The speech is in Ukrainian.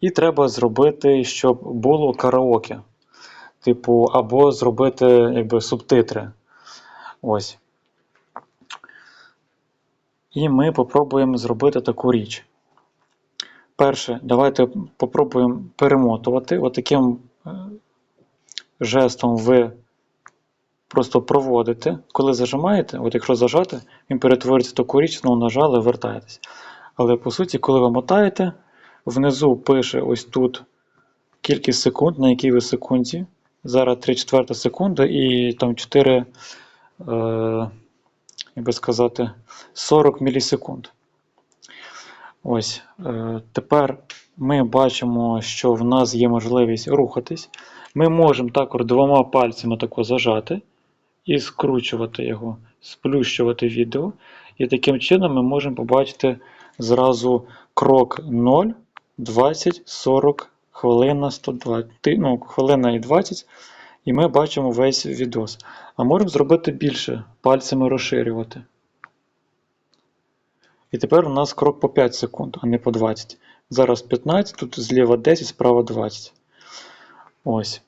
І треба зробити, щоб було караоке. Типу, або зробити якби, субтитри. Ось. І ми попробуємо зробити таку річ. Перше, давайте попробуємо перемотувати. Отаким е, жестом ви просто проводите. Коли зажимаєте, от якщо зажати, він перетворюється в таку річ, знову нажали, вертаєтесь. Але по суті, коли ви мотаєте, внизу пише ось тут кількість секунд, на якій ви секунді. Зараз 3 четверта секунда і там 4, е, як би сказати, 40 мілісекунд. Ось. Е, тепер ми бачимо, що в нас є можливість рухатись. Ми можемо також двома пальцями тако зажати і скручувати його, сплющувати відео. І таким чином ми можемо побачити зразу крок 0, 20, 40, хвилина 120, ну, хвилина і 20. І ми бачимо весь відос. А можемо зробити більше, пальцями розширювати. І тепер у нас крок по 5 секунд, а не по 20. Зараз 15, тут зліва 10, справа 20. Ось.